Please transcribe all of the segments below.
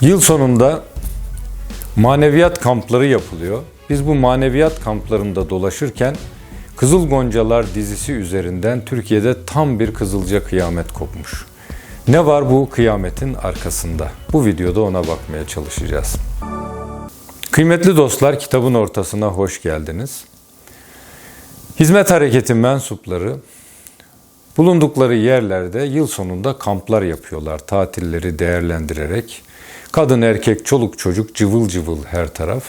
Yıl sonunda maneviyat kampları yapılıyor. Biz bu maneviyat kamplarında dolaşırken Kızıl Goncalar dizisi üzerinden Türkiye'de tam bir Kızılca kıyamet kopmuş. Ne var bu kıyametin arkasında? Bu videoda ona bakmaya çalışacağız. Kıymetli dostlar, kitabın ortasına hoş geldiniz. Hizmet Hareketi mensupları bulundukları yerlerde yıl sonunda kamplar yapıyorlar. Tatilleri değerlendirerek. Kadın, erkek, çoluk, çocuk cıvıl cıvıl her taraf.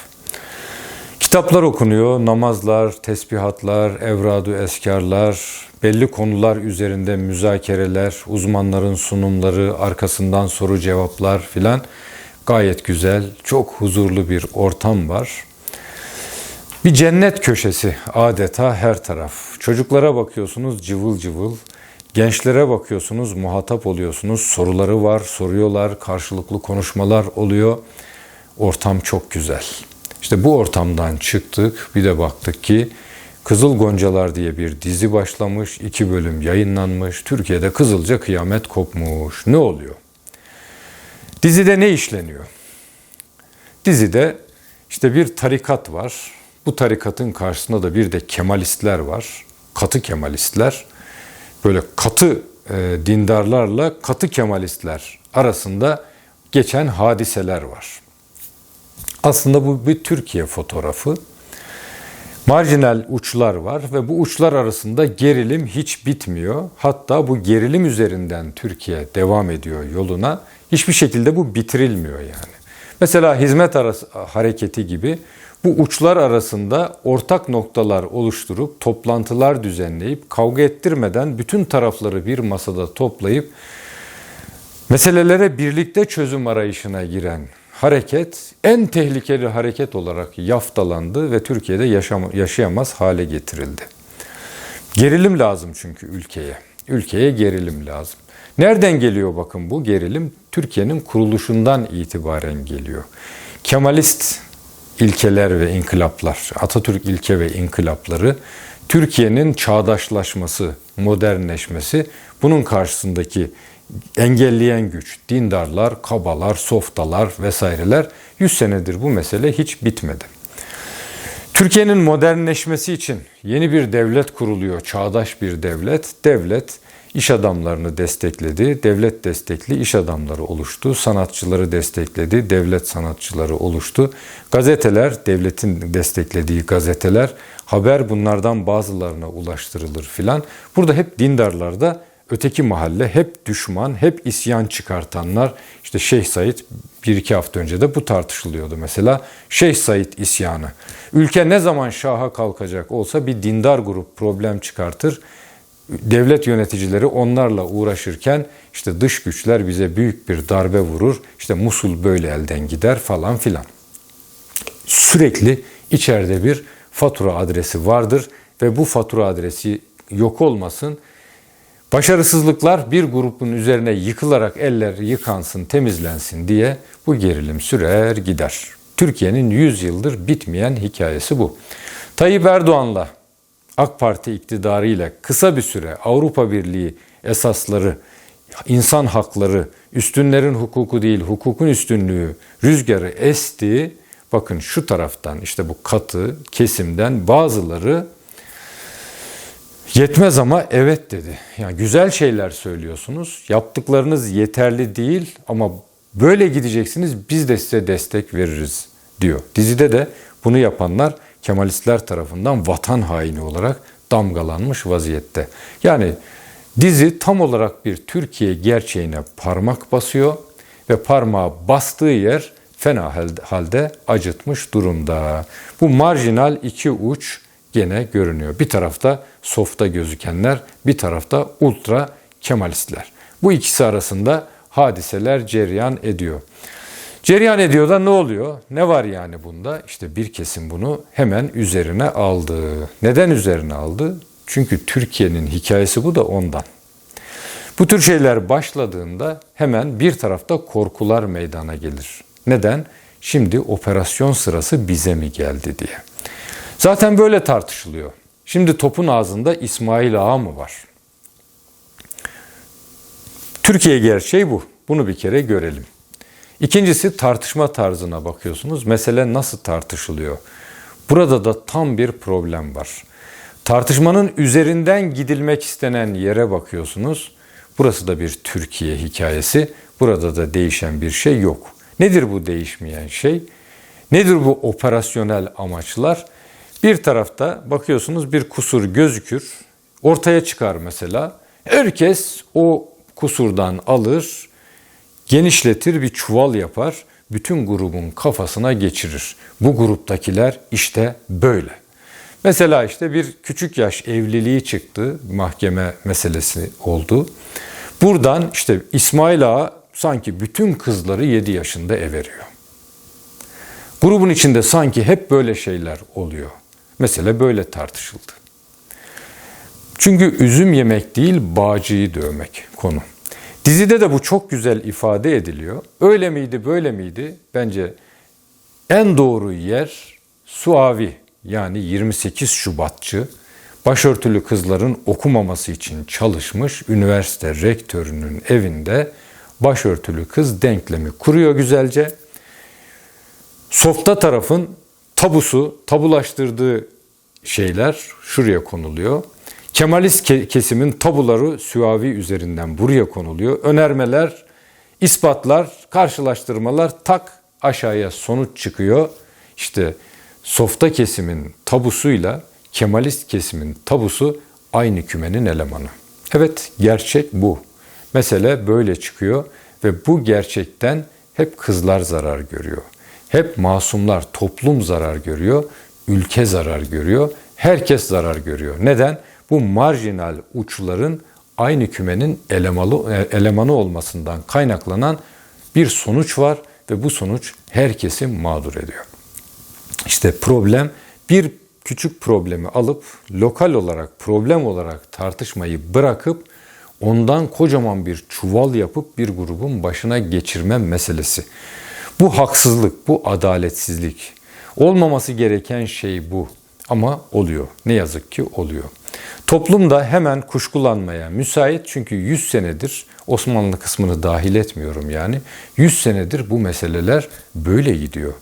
Kitaplar okunuyor, namazlar, tesbihatlar, evradu eskarlar, belli konular üzerinde müzakereler, uzmanların sunumları, arkasından soru cevaplar filan. Gayet güzel, çok huzurlu bir ortam var. Bir cennet köşesi adeta her taraf. Çocuklara bakıyorsunuz cıvıl cıvıl. Gençlere bakıyorsunuz muhatap oluyorsunuz. Soruları var, soruyorlar, karşılıklı konuşmalar oluyor. Ortam çok güzel. İşte bu ortamdan çıktık. Bir de baktık ki Kızıl Goncalar diye bir dizi başlamış. iki bölüm yayınlanmış. Türkiye'de Kızılca kıyamet kopmuş. Ne oluyor? Dizide ne işleniyor? Dizide işte bir tarikat var. Bu tarikatın karşısında da bir de Kemalistler var. Katı Kemalistler. Böyle katı e, dindarlarla katı Kemalistler arasında geçen hadiseler var. Aslında bu bir Türkiye fotoğrafı. Marjinal uçlar var ve bu uçlar arasında gerilim hiç bitmiyor. Hatta bu gerilim üzerinden Türkiye devam ediyor yoluna. Hiçbir şekilde bu bitirilmiyor yani. Mesela hizmet hareketi gibi bu uçlar arasında ortak noktalar oluşturup toplantılar düzenleyip kavga ettirmeden bütün tarafları bir masada toplayıp meselelere birlikte çözüm arayışına giren hareket en tehlikeli hareket olarak yaftalandı ve Türkiye'de yaşam, yaşayamaz hale getirildi. Gerilim lazım çünkü ülkeye. Ülkeye gerilim lazım. Nereden geliyor bakın bu gerilim? Türkiye'nin kuruluşundan itibaren geliyor. Kemalist ilkeler ve inkılaplar, Atatürk ilke ve inkılapları, Türkiye'nin çağdaşlaşması, modernleşmesi, bunun karşısındaki engelleyen güç, dindarlar, kabalar, softalar vesaireler 100 senedir bu mesele hiç bitmedi. Türkiye'nin modernleşmesi için yeni bir devlet kuruluyor, çağdaş bir devlet. Devlet iş adamlarını destekledi, devlet destekli iş adamları oluştu, sanatçıları destekledi, devlet sanatçıları oluştu. Gazeteler, devletin desteklediği gazeteler, haber bunlardan bazılarına ulaştırılır filan. Burada hep dindarlar da öteki mahalle hep düşman, hep isyan çıkartanlar. İşte Şeyh Said bir iki hafta önce de bu tartışılıyordu mesela. Şeyh Said isyanı. Ülke ne zaman şaha kalkacak olsa bir dindar grup problem çıkartır. Devlet yöneticileri onlarla uğraşırken işte dış güçler bize büyük bir darbe vurur. İşte Musul böyle elden gider falan filan. Sürekli içeride bir fatura adresi vardır ve bu fatura adresi yok olmasın Başarısızlıklar bir grubun üzerine yıkılarak eller yıkansın, temizlensin diye bu gerilim sürer gider. Türkiye'nin 100 yıldır bitmeyen hikayesi bu. Tayyip Erdoğan'la AK Parti iktidarıyla kısa bir süre Avrupa Birliği esasları, insan hakları, üstünlerin hukuku değil hukukun üstünlüğü rüzgarı esti. Bakın şu taraftan işte bu katı kesimden bazıları Yetmez ama evet dedi. Yani güzel şeyler söylüyorsunuz. Yaptıklarınız yeterli değil ama böyle gideceksiniz biz de size destek veririz diyor. Dizide de bunu yapanlar Kemalistler tarafından vatan haini olarak damgalanmış vaziyette. Yani dizi tam olarak bir Türkiye gerçeğine parmak basıyor ve parmağı bastığı yer fena halde acıtmış durumda. Bu marjinal iki uç gene görünüyor. Bir tarafta softa gözükenler, bir tarafta ultra kemalistler. Bu ikisi arasında hadiseler cereyan ediyor. Cereyan ediyor da ne oluyor? Ne var yani bunda? İşte bir kesim bunu hemen üzerine aldı. Neden üzerine aldı? Çünkü Türkiye'nin hikayesi bu da ondan. Bu tür şeyler başladığında hemen bir tarafta korkular meydana gelir. Neden? Şimdi operasyon sırası bize mi geldi diye. Zaten böyle tartışılıyor. Şimdi topun ağzında İsmail Ağa mı var? Türkiye gerçeği bu. Bunu bir kere görelim. İkincisi tartışma tarzına bakıyorsunuz. Mesele nasıl tartışılıyor? Burada da tam bir problem var. Tartışmanın üzerinden gidilmek istenen yere bakıyorsunuz. Burası da bir Türkiye hikayesi. Burada da değişen bir şey yok. Nedir bu değişmeyen şey? Nedir bu operasyonel amaçlar? Bir tarafta bakıyorsunuz bir kusur gözükür. Ortaya çıkar mesela. Herkes o kusurdan alır, genişletir, bir çuval yapar. Bütün grubun kafasına geçirir. Bu gruptakiler işte böyle. Mesela işte bir küçük yaş evliliği çıktı. Mahkeme meselesi oldu. Buradan işte İsmail Ağa sanki bütün kızları 7 yaşında everiyor. Grubun içinde sanki hep böyle şeyler oluyor. Mesele böyle tartışıldı. Çünkü üzüm yemek değil bağcıyı dövmek konu. Dizide de bu çok güzel ifade ediliyor. Öyle miydi böyle miydi? Bence en doğru yer Suavi yani 28 Şubatçı başörtülü kızların okumaması için çalışmış üniversite rektörünün evinde başörtülü kız denklemi kuruyor güzelce. Softa tarafın tabusu, tabulaştırdığı şeyler şuraya konuluyor. Kemalist kesimin tabuları Süavi üzerinden buraya konuluyor. Önermeler, ispatlar, karşılaştırmalar tak aşağıya sonuç çıkıyor. İşte softa kesimin tabusuyla Kemalist kesimin tabusu aynı kümenin elemanı. Evet gerçek bu. Mesele böyle çıkıyor ve bu gerçekten hep kızlar zarar görüyor. Hep masumlar, toplum zarar görüyor, ülke zarar görüyor, herkes zarar görüyor. Neden? Bu marjinal uçların aynı kümenin elemalı, elemanı olmasından kaynaklanan bir sonuç var ve bu sonuç herkesi mağdur ediyor. İşte problem bir küçük problemi alıp lokal olarak problem olarak tartışmayı bırakıp ondan kocaman bir çuval yapıp bir grubun başına geçirme meselesi. Bu haksızlık, bu adaletsizlik. Olmaması gereken şey bu. Ama oluyor. Ne yazık ki oluyor. Toplum da hemen kuşkulanmaya müsait çünkü 100 senedir Osmanlı kısmını dahil etmiyorum yani 100 senedir bu meseleler böyle gidiyor.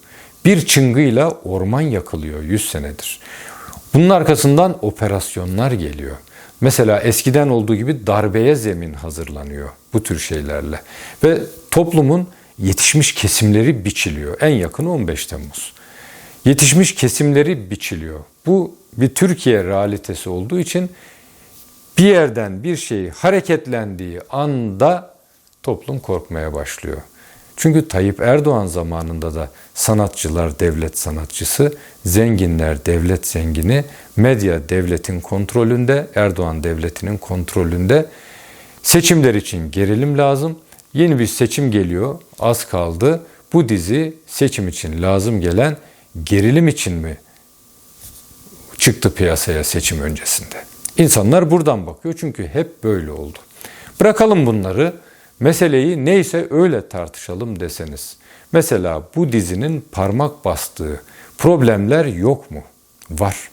Bir çıngıyla orman yakılıyor 100 senedir. Bunun arkasından operasyonlar geliyor. Mesela eskiden olduğu gibi darbeye zemin hazırlanıyor bu tür şeylerle. Ve toplumun yetişmiş kesimleri biçiliyor. En yakını 15 Temmuz. Yetişmiş kesimleri biçiliyor. Bu bir Türkiye realitesi olduğu için bir yerden bir şey hareketlendiği anda toplum korkmaya başlıyor. Çünkü Tayyip Erdoğan zamanında da sanatçılar devlet sanatçısı, zenginler devlet zengini, medya devletin kontrolünde, Erdoğan devletinin kontrolünde. Seçimler için gerilim lazım. Yeni bir seçim geliyor, az kaldı. Bu dizi seçim için lazım gelen gerilim için mi çıktı piyasaya seçim öncesinde? İnsanlar buradan bakıyor çünkü hep böyle oldu. Bırakalım bunları. Meseleyi neyse öyle tartışalım deseniz. Mesela bu dizinin parmak bastığı problemler yok mu? Var.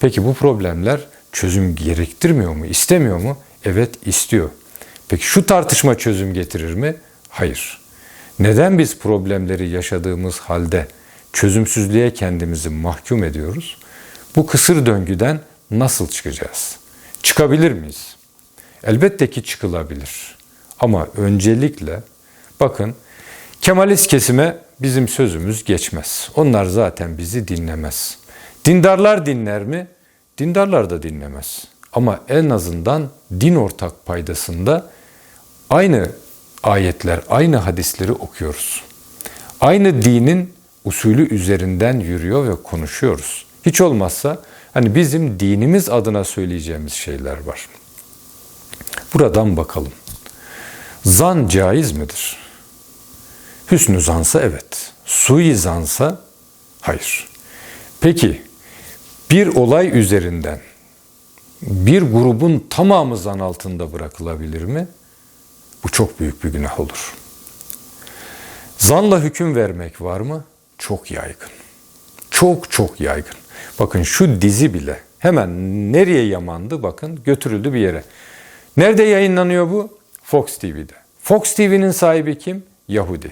Peki bu problemler çözüm gerektirmiyor mu? İstemiyor mu? Evet istiyor. Peki şu tartışma çözüm getirir mi? Hayır. Neden biz problemleri yaşadığımız halde çözümsüzlüğe kendimizi mahkum ediyoruz? Bu kısır döngüden nasıl çıkacağız? Çıkabilir miyiz? Elbette ki çıkılabilir. Ama öncelikle bakın Kemalist kesime bizim sözümüz geçmez. Onlar zaten bizi dinlemez. Dindarlar dinler mi? Dindarlar da dinlemez. Ama en azından din ortak paydasında aynı ayetler, aynı hadisleri okuyoruz. Aynı dinin usulü üzerinden yürüyor ve konuşuyoruz. Hiç olmazsa hani bizim dinimiz adına söyleyeceğimiz şeyler var. Buradan bakalım. Zan caiz midir? Hüsnü zansa evet. Sui zansa hayır. Peki bir olay üzerinden bir grubun tamamı zan altında bırakılabilir mi? Bu çok büyük bir günah olur. Zanla hüküm vermek var mı? Çok yaygın. Çok çok yaygın. Bakın şu dizi bile hemen nereye yamandı bakın götürüldü bir yere. Nerede yayınlanıyor bu? Fox TV'de. Fox TV'nin sahibi kim? Yahudi.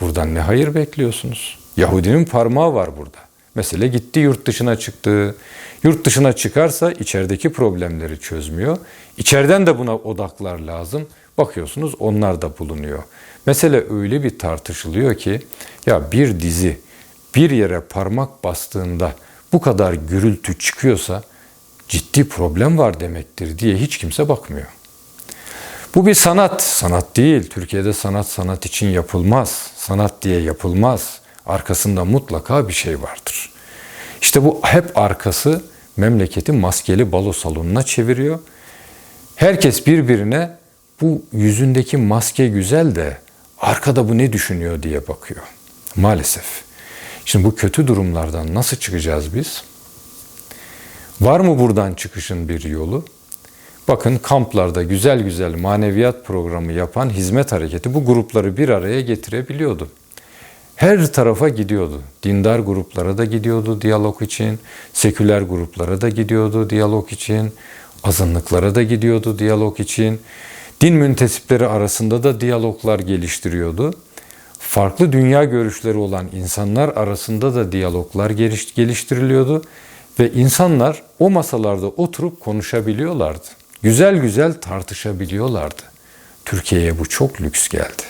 Buradan ne hayır bekliyorsunuz? Yahudinin parmağı var burada. Mesele gitti yurt dışına çıktı. Yurt dışına çıkarsa içerideki problemleri çözmüyor. İçeriden de buna odaklar lazım. Bakıyorsunuz onlar da bulunuyor. Mesele öyle bir tartışılıyor ki ya bir dizi bir yere parmak bastığında bu kadar gürültü çıkıyorsa ciddi problem var demektir diye hiç kimse bakmıyor. Bu bir sanat, sanat değil. Türkiye'de sanat sanat için yapılmaz. Sanat diye yapılmaz. Arkasında mutlaka bir şey vardır. İşte bu hep arkası memleketi maskeli balo salonuna çeviriyor. Herkes birbirine bu yüzündeki maske güzel de arkada bu ne düşünüyor diye bakıyor. Maalesef. Şimdi bu kötü durumlardan nasıl çıkacağız biz? Var mı buradan çıkışın bir yolu? Bakın kamplarda güzel güzel maneviyat programı yapan hizmet hareketi bu grupları bir araya getirebiliyordu. Her tarafa gidiyordu. Dindar gruplara da gidiyordu diyalog için, seküler gruplara da gidiyordu diyalog için, azınlıklara da gidiyordu diyalog için. Din müntesipleri arasında da diyaloglar geliştiriyordu. Farklı dünya görüşleri olan insanlar arasında da diyaloglar geliştiriliyordu ve insanlar o masalarda oturup konuşabiliyorlardı. Güzel güzel tartışabiliyorlardı. Türkiye'ye bu çok lüks geldi.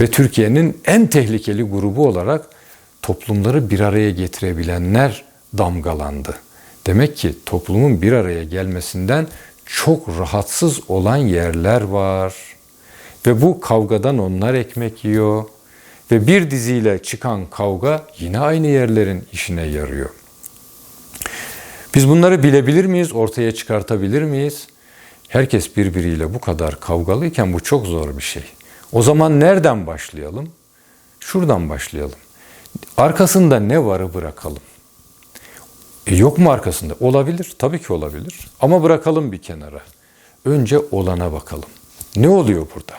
Ve Türkiye'nin en tehlikeli grubu olarak toplumları bir araya getirebilenler damgalandı. Demek ki toplumun bir araya gelmesinden çok rahatsız olan yerler var. Ve bu kavgadan onlar ekmek yiyor. Ve bir diziyle çıkan kavga yine aynı yerlerin işine yarıyor. Biz bunları bilebilir miyiz, ortaya çıkartabilir miyiz? Herkes birbiriyle bu kadar kavgalıyken bu çok zor bir şey. O zaman nereden başlayalım? Şuradan başlayalım. Arkasında ne varı bırakalım. E yok mu arkasında? Olabilir. Tabii ki olabilir. Ama bırakalım bir kenara. Önce olana bakalım. Ne oluyor burada?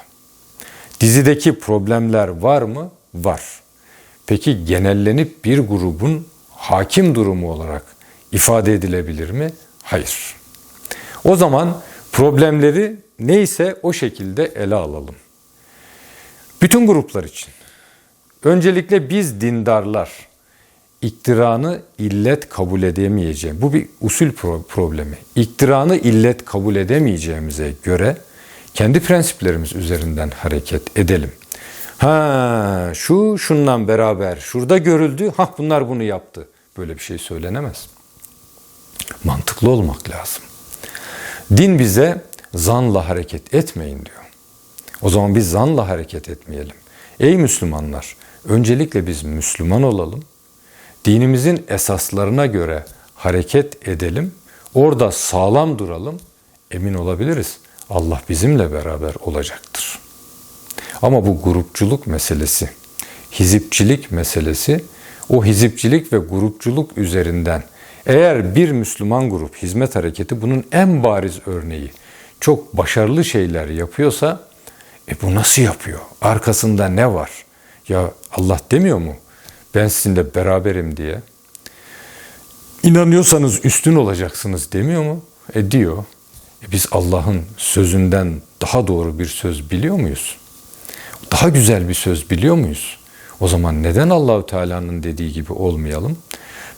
Dizideki problemler var mı? Var. Peki genellenip bir grubun hakim durumu olarak ifade edilebilir mi? Hayır. O zaman problemleri neyse o şekilde ele alalım. Bütün gruplar için. Öncelikle biz dindarlar iktiranı illet kabul edemeyeceğim. Bu bir usul problemi. İktiranı illet kabul edemeyeceğimize göre kendi prensiplerimiz üzerinden hareket edelim. Ha şu şundan beraber şurada görüldü. Ha bunlar bunu yaptı. Böyle bir şey söylenemez. Mantıklı olmak lazım. Din bize zanla hareket etmeyin diyor. O zaman biz zanla hareket etmeyelim. Ey Müslümanlar, öncelikle biz Müslüman olalım. Dinimizin esaslarına göre hareket edelim. Orada sağlam duralım. Emin olabiliriz. Allah bizimle beraber olacaktır. Ama bu grupçuluk meselesi, hizipçilik meselesi, o hizipçilik ve grupçuluk üzerinden eğer bir Müslüman grup, hizmet hareketi bunun en bariz örneği, çok başarılı şeyler yapıyorsa e bu nasıl yapıyor? Arkasında ne var? Ya Allah demiyor mu? Ben sizinle beraberim diye. İnanıyorsanız üstün olacaksınız demiyor mu? E diyor. E biz Allah'ın sözünden daha doğru bir söz biliyor muyuz? Daha güzel bir söz biliyor muyuz? O zaman neden Allahü Teala'nın dediği gibi olmayalım?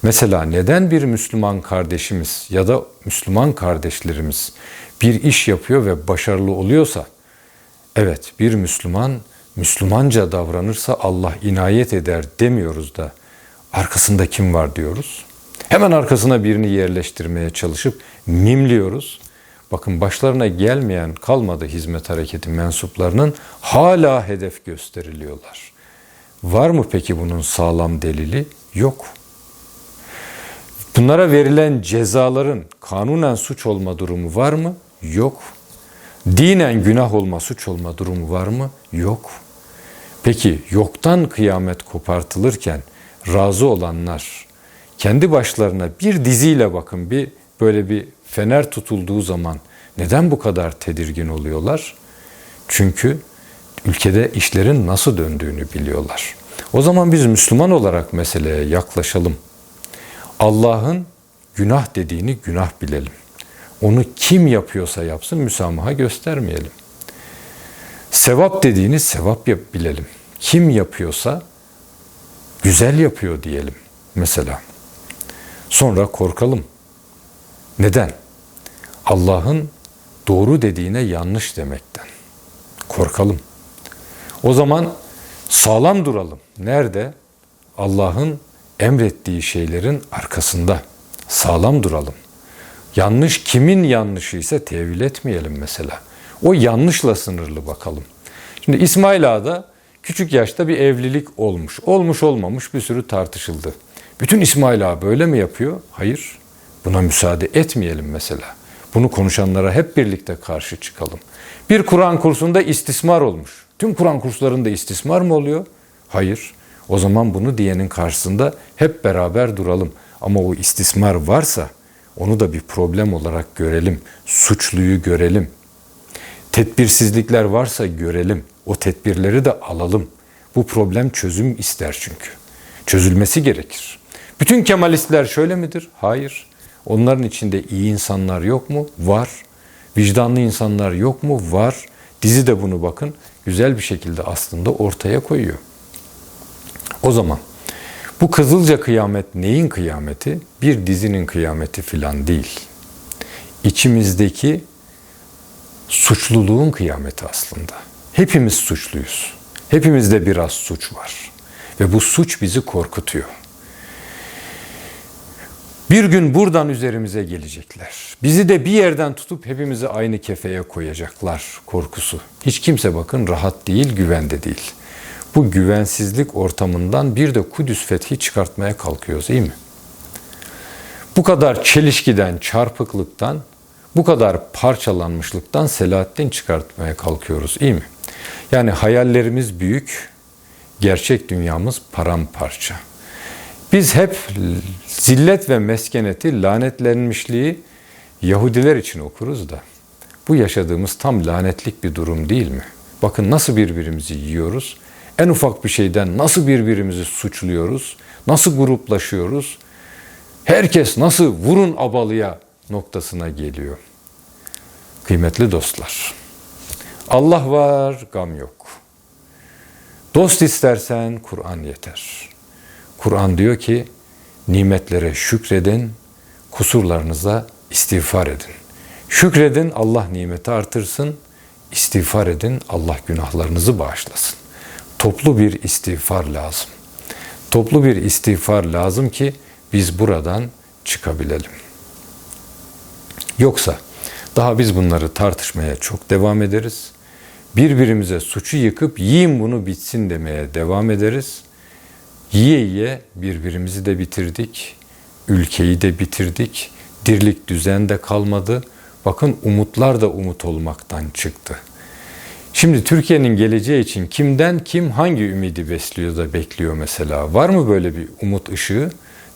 Mesela neden bir Müslüman kardeşimiz ya da Müslüman kardeşlerimiz bir iş yapıyor ve başarılı oluyorsa Evet bir Müslüman Müslümanca davranırsa Allah inayet eder demiyoruz da arkasında kim var diyoruz. Hemen arkasına birini yerleştirmeye çalışıp mimliyoruz. Bakın başlarına gelmeyen kalmadı hizmet hareketi mensuplarının hala hedef gösteriliyorlar. Var mı peki bunun sağlam delili? Yok. Bunlara verilen cezaların kanunen suç olma durumu var mı? Yok. Dinen günah olma, suç olma durumu var mı? Yok. Peki yoktan kıyamet kopartılırken razı olanlar kendi başlarına bir diziyle bakın bir böyle bir fener tutulduğu zaman neden bu kadar tedirgin oluyorlar? Çünkü ülkede işlerin nasıl döndüğünü biliyorlar. O zaman biz Müslüman olarak meseleye yaklaşalım. Allah'ın günah dediğini günah bilelim. Onu kim yapıyorsa yapsın müsamaha göstermeyelim. Sevap dediğini sevap yap bilelim. Kim yapıyorsa güzel yapıyor diyelim mesela. Sonra korkalım. Neden? Allah'ın doğru dediğine yanlış demekten. Korkalım. O zaman sağlam duralım. Nerede? Allah'ın emrettiği şeylerin arkasında. Sağlam duralım. Yanlış kimin yanlışı ise tevil etmeyelim mesela. O yanlışla sınırlı bakalım. Şimdi İsmail Ağa'da küçük yaşta bir evlilik olmuş. Olmuş olmamış bir sürü tartışıldı. Bütün İsmail Ağa böyle mi yapıyor? Hayır. Buna müsaade etmeyelim mesela. Bunu konuşanlara hep birlikte karşı çıkalım. Bir Kur'an kursunda istismar olmuş. Tüm Kur'an kurslarında istismar mı oluyor? Hayır. O zaman bunu diyenin karşısında hep beraber duralım. Ama o istismar varsa onu da bir problem olarak görelim. Suçluyu görelim. Tedbirsizlikler varsa görelim. O tedbirleri de alalım. Bu problem çözüm ister çünkü. Çözülmesi gerekir. Bütün Kemalistler şöyle midir? Hayır. Onların içinde iyi insanlar yok mu? Var. Vicdanlı insanlar yok mu? Var. Dizi de bunu bakın güzel bir şekilde aslında ortaya koyuyor. O zaman bu Kızılca kıyamet neyin kıyameti? Bir dizinin kıyameti filan değil. İçimizdeki suçluluğun kıyameti aslında. Hepimiz suçluyuz. Hepimizde biraz suç var. Ve bu suç bizi korkutuyor. Bir gün buradan üzerimize gelecekler. Bizi de bir yerden tutup hepimizi aynı kefeye koyacaklar korkusu. Hiç kimse bakın rahat değil, güvende değil. Bu güvensizlik ortamından bir de Kudüs fethi çıkartmaya kalkıyoruz değil mi? Bu kadar çelişkiden, çarpıklıktan, bu kadar parçalanmışlıktan Selahaddin çıkartmaya kalkıyoruz iyi mi? Yani hayallerimiz büyük, gerçek dünyamız paramparça. Biz hep zillet ve meskeneti, lanetlenmişliği Yahudiler için okuruz da bu yaşadığımız tam lanetlik bir durum değil mi? Bakın nasıl birbirimizi yiyoruz. En ufak bir şeyden nasıl birbirimizi suçluyoruz? Nasıl gruplaşıyoruz? Herkes nasıl vurun abalıya noktasına geliyor. Kıymetli dostlar. Allah var, gam yok. Dost istersen Kur'an yeter. Kur'an diyor ki nimetlere şükredin, kusurlarınıza istiğfar edin. Şükredin Allah nimeti artırsın, istiğfar edin Allah günahlarınızı bağışlasın. Toplu bir istiğfar lazım. Toplu bir istiğfar lazım ki biz buradan çıkabilelim. Yoksa daha biz bunları tartışmaya çok devam ederiz. Birbirimize suçu yıkıp yiyin bunu bitsin demeye devam ederiz. Yiye yiye birbirimizi de bitirdik. Ülkeyi de bitirdik. Dirlik düzen de kalmadı. Bakın umutlar da umut olmaktan çıktı. Şimdi Türkiye'nin geleceği için kimden kim hangi ümidi besliyor da bekliyor mesela? Var mı böyle bir umut ışığı?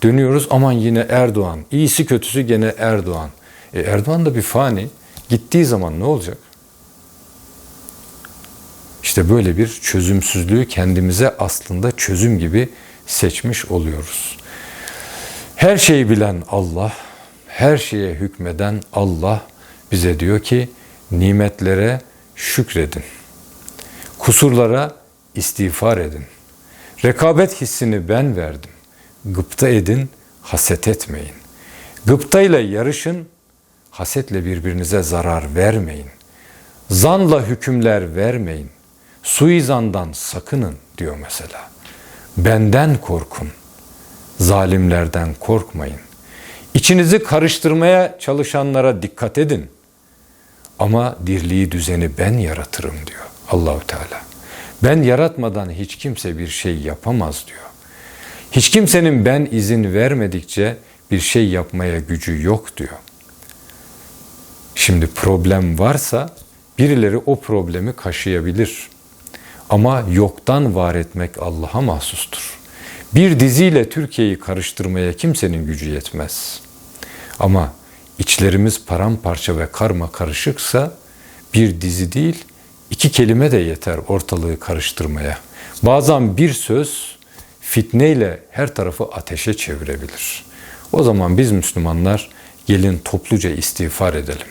Dönüyoruz aman yine Erdoğan. İyisi kötüsü gene Erdoğan. E Erdoğan da bir fani. Gittiği zaman ne olacak? İşte böyle bir çözümsüzlüğü kendimize aslında çözüm gibi seçmiş oluyoruz. Her şeyi bilen Allah, her şeye hükmeden Allah bize diyor ki nimetlere şükredin. Kusurlara istiğfar edin. Rekabet hissini ben verdim. Gıpta edin, haset etmeyin. Gıptayla yarışın, hasetle birbirinize zarar vermeyin. Zanla hükümler vermeyin. Suizandan sakının diyor mesela. Benden korkun. Zalimlerden korkmayın. İçinizi karıştırmaya çalışanlara dikkat edin. Ama dirliği düzeni ben yaratırım diyor Allahu Teala. Ben yaratmadan hiç kimse bir şey yapamaz diyor. Hiç kimsenin ben izin vermedikçe bir şey yapmaya gücü yok diyor. Şimdi problem varsa birileri o problemi kaşıyabilir. Ama yoktan var etmek Allah'a mahsustur. Bir diziyle Türkiye'yi karıştırmaya kimsenin gücü yetmez. Ama içlerimiz paramparça ve karma karışıksa bir dizi değil, iki kelime de yeter ortalığı karıştırmaya. Bazen bir söz fitneyle her tarafı ateşe çevirebilir. O zaman biz Müslümanlar gelin topluca istiğfar edelim.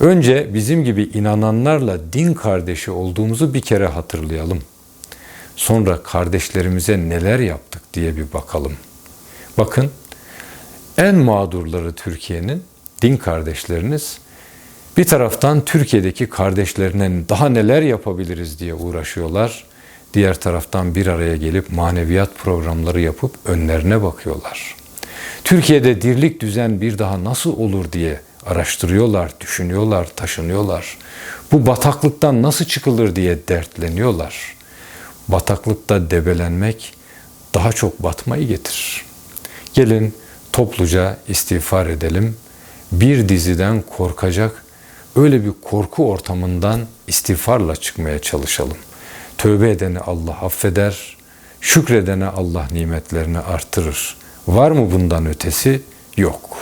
Önce bizim gibi inananlarla din kardeşi olduğumuzu bir kere hatırlayalım. sonra kardeşlerimize neler yaptık diye bir bakalım. Bakın en mağdurları Türkiye'nin din kardeşleriniz bir taraftan Türkiye'deki kardeşlerine daha neler yapabiliriz diye uğraşıyorlar. Diğer taraftan bir araya gelip maneviyat programları yapıp önlerine bakıyorlar. Türkiye'de dirlik düzen bir daha nasıl olur diye araştırıyorlar, düşünüyorlar, taşınıyorlar. Bu bataklıktan nasıl çıkılır diye dertleniyorlar. Bataklıkta debelenmek daha çok batmayı getirir. Gelin topluca istiğfar edelim. Bir diziden korkacak öyle bir korku ortamından istiğfarla çıkmaya çalışalım. Tövbe edeni Allah affeder, şükredene Allah nimetlerini artırır. Var mı bundan ötesi? Yok.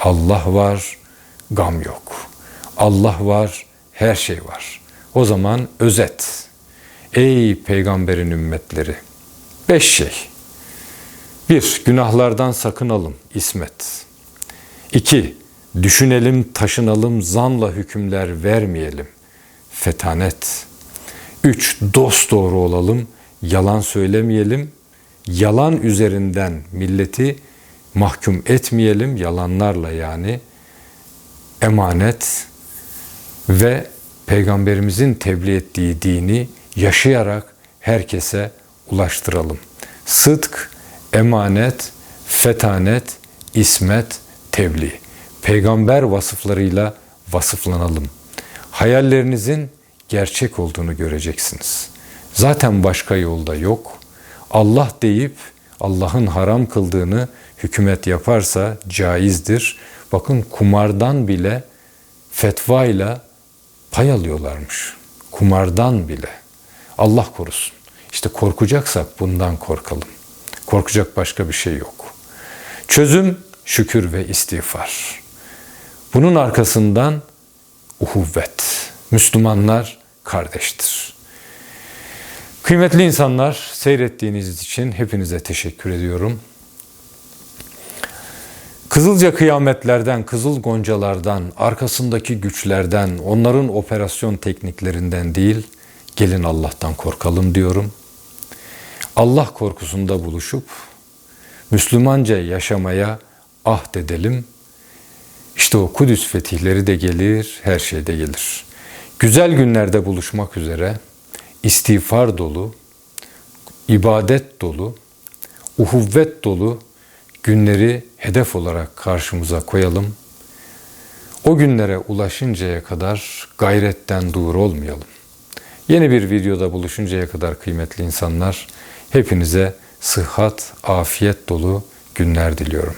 Allah var, gam yok. Allah var, her şey var. O zaman özet. Ey peygamberin ümmetleri. Beş şey. Bir, günahlardan sakınalım, ismet. İki, düşünelim, taşınalım, zanla hükümler vermeyelim, fetanet. Üç, dost doğru olalım, yalan söylemeyelim, yalan üzerinden milleti mahkum etmeyelim, yalanlarla yani, emanet ve Peygamberimizin tebliğ ettiği dini yaşayarak herkese ulaştıralım. Sıdk, emanet, fetanet, ismet, tebliğ. Peygamber vasıflarıyla vasıflanalım. Hayallerinizin gerçek olduğunu göreceksiniz. Zaten başka yolda yok. Allah deyip Allah'ın haram kıldığını hükümet yaparsa caizdir. Bakın kumardan bile fetvayla pay alıyorlarmış. Kumardan bile. Allah korusun. İşte korkacaksak bundan korkalım. Korkacak başka bir şey yok. Çözüm şükür ve istiğfar. Bunun arkasından uhuvvet. Müslümanlar kardeştir. Kıymetli insanlar, seyrettiğiniz için hepinize teşekkür ediyorum. Kızılca kıyametlerden, kızıl goncalardan, arkasındaki güçlerden, onların operasyon tekniklerinden değil, gelin Allah'tan korkalım diyorum. Allah korkusunda buluşup Müslümanca yaşamaya ahd edelim. İşte o Kudüs fetihleri de gelir, her şey de gelir. Güzel günlerde buluşmak üzere istiğfar dolu, ibadet dolu, uhuvvet dolu günleri hedef olarak karşımıza koyalım. O günlere ulaşıncaya kadar gayretten dur olmayalım. Yeni bir videoda buluşuncaya kadar kıymetli insanlar hepinize sıhhat, afiyet dolu günler diliyorum.